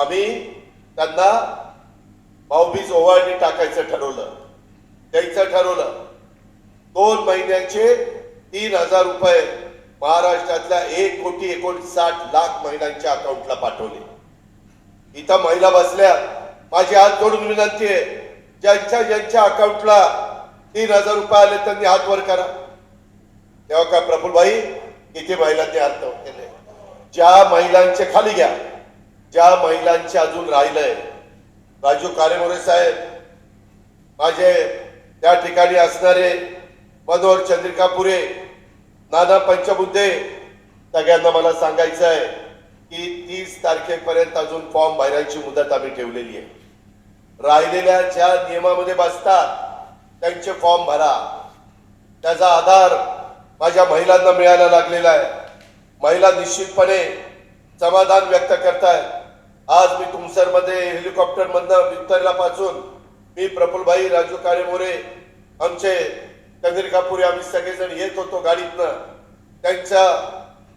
आम्ही त्यांना भाऊबीज ओवाळणी टाकायचं ठरवलं. द्यायचं ठरवलं. दोन महिन्याचे तीन हजार रुपये महाराष्ट्रातल्या एक कोटी एकोणसाठ लाख महिलांच्या अकाउंटला पाठवले. इथं महिला बसल्या. माझी हात जोडून विनंती आहे ज्यांच्या ज्यांच्या अकाउंटला तीन हजार रुपये आले त्यांनी हात वर करा. तेव्हा काय प्रफुलभाई किती महिलांनी हात केले. ज्या महिलांचे खाली घ्या. ज्या महिलांचे अजून राहिलंय राजू कारेमोरे साहेब माझे त्या ठिकाणी असणारे मनोहर चंद्रिकापुरे नाना पंचबुद्धे सगळ्यांना मला सांगायचं आहे की तीस तारखेपर्यंत अजून फॉर्म भरायची मुदत आम्ही ठेवलेली आहे. राहिलेल्या ज्या नियमामध्ये बसतात त्यांचे फॉर्म भरा. त्याचा आधार माझ्या महिलांना मिळायला लागलेला आहे. महिला निश्चितपणे समाधान व्यक्त करतायत. आज मी तुमसरमध्ये हेलिकॉप्टरमधनं विक्टरला पासून मी प्रफुलभाई राजू काळेमोरे आमचे चंद्रिकापुरी आम्ही सगळेजण येत होतो गाडीतनं. त्यांचा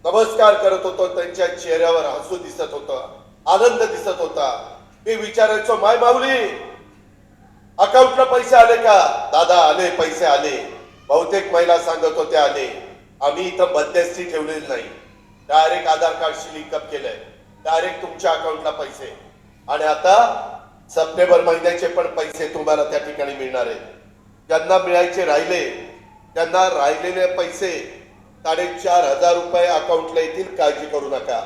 नमस्कार करत होतो त्यांच्या चेहऱ्यावर हसू दिसत होतं आनंद दिसत होता. मी विचारायचो माय माऊली अकाउंटला पैसे आले का? दादा आले पैसे आले. बहुतेक महिला सांगत होते आले. आम्ही इथं मध्यस्थी ठेवलेली नाही. डायरेक्ट आधार कार्डशी लिंकअप केलंय. डायरेक्ट तुमच्या अकाउंटला पैसे. आणि आता सप्टेंबर महिन्याचे पण पैसे तुम्हाला त्या ठिकाणी मिळणार आहेत. ज्यांना मिळायचे राहिले त्यांना राहिलेले पैसे साडेचार हजार रुपये अकाउंटला येतील काळजी करू नका.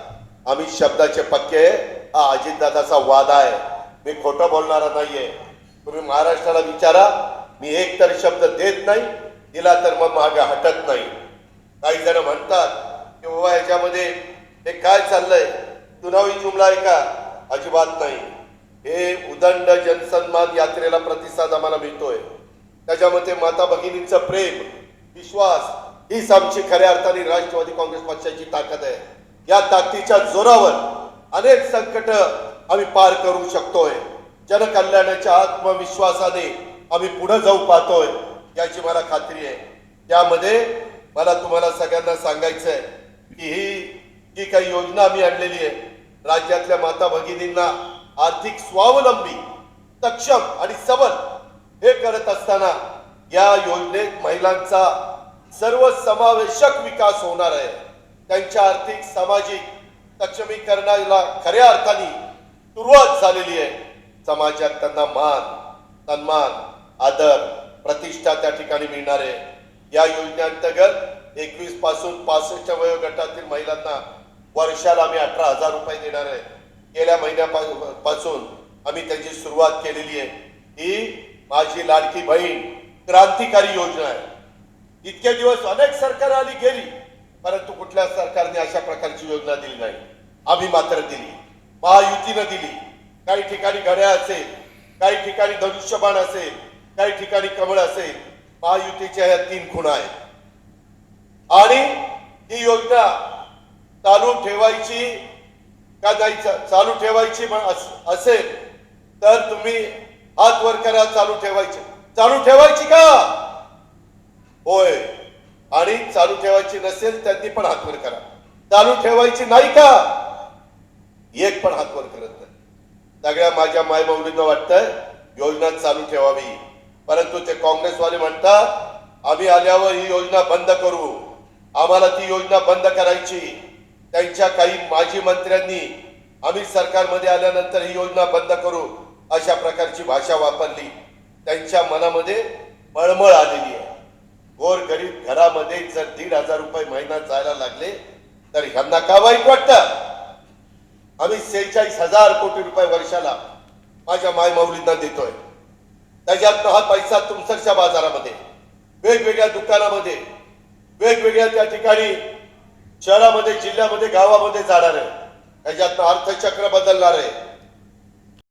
आम्ही शब्दाचे पक्के हा अजितदादाचा वाद आहे. मी खोटं बोलणारा नाहीये. तुम्ही महाराष्ट्राला विचारा मी एक तर शब्द देत नाही दिला तर मग मागे हटत नाही. काही जण म्हणतात की बाबा याच्यामध्ये हे काय चाललंय? चुनावी जुमला आहे का अजिबात नाही. हे उदंड जनसन्मान यात्रेला प्रतिसाद आम्हाला मिळतोय. त्याच्यामध्ये माता भगिनींचं प्रेम विश्वास हीच आमची खऱ्या अर्थाने राष्ट्रवादी काँग्रेस पक्षाची ताकद आहे. या ताकदीच्या जोरावर अनेक संकट आम्ही पार करू शकतोय. जनकल्याणाच्या आत्मविश्वासाने आम्ही पुढे जाऊ पाहतोय याची मला खात्री आहे. त्यामध्ये मला तुम्हाला सगळ्यांना सांगायचं आहे की ही जी काही योजना आम्ही आणलेली आहे राज्यातल्या माता भगिनींना आर्थिक स्वावलंबी सक्षम आणि सबल हे करत असताना या योजनेत महिलांचा सर्व समावेशक विकास होणार आहे. त्यांच्या आर्थिक सामाजिक सक्षमीकरणाला खऱ्या अर्थाने सुरुवात झालेली आहे. समाजात त्यांना मान सन्मान आदर प्रतिष्ठा त्या ठिकाणी मिळणार आहे. या योजनेअंतर्गत एकवीसपासून पासष्ट वयोगटातील महिलांना वर्षाला आम्ही अठरा हजार रुपये देणार आहे. गेल्या महिन्यापासून आम्ही त्याची सुरुवात केलेली आहे. ही माझी लाडकी बहीण क्रांतिकारी योजना आहे. इतके दिवस अनेक सरकार आली गेली परंतु कुठल्या सरकारने अशा प्रकारची योजना दिली नाही. आम्ही मात्र दिली. महायुतीनं दिली. काही ठिकाणी घड्याळ असेल काही ठिकाणी धनुष्यबाण असेल काही ठिकाणी कमळ असेल महायुतीच्या ह्या तीन खुणा आहेत. आणि ही योजना चालू ठेवायची का जायचं? चालू ठेवायची अस- असेल तर तुम्ही हात वर करा चालू ठेवायची. चालू ठेवायची का? होय. आणि चालू ठेवायची नसेल त्यांनी पण हात वर करा. चालू ठेवायची नाही का? एक पण हात वर करत नाही. सगळ्या माझ्या मायमाऊलींना वाटतंय योजना चालू ठेवावी. परंतु ते काँग्रेसवाले म्हणतात आम्ही आल्यावर ही योजना बंद करू. आम्हाला ती योजना बंद करायची. त्यांच्या काही माजी मंत्र्यांनी आम्ही सरकारमध्ये आल्यानंतर ही योजना बंद करू अशा प्रकारची भाषा वापरली. त्यांच्या मनामध्ये मळमळ आलेली आहे. गोर गरीब घरामध्ये जर दीड हजार रुपये महिना जायला लागले तर ह्यांना का वाईट वाटतं? आम्ही सेहेचाळीस हजार कोटी रुपये वर्षाला माझ्या मायमाऊलींना देतोय. त्याच्यातनं हा पैसा तुमसरच्या बाजारामध्ये वेगवेगळ्या दुकानामध्ये वेगवेगळ्या त्या ठिकाणी शहरामध्ये जिल्ह्यामध्ये गावामध्ये जाणार आहे त्याच्यातनं अर्थचक्र बदलणार. आहे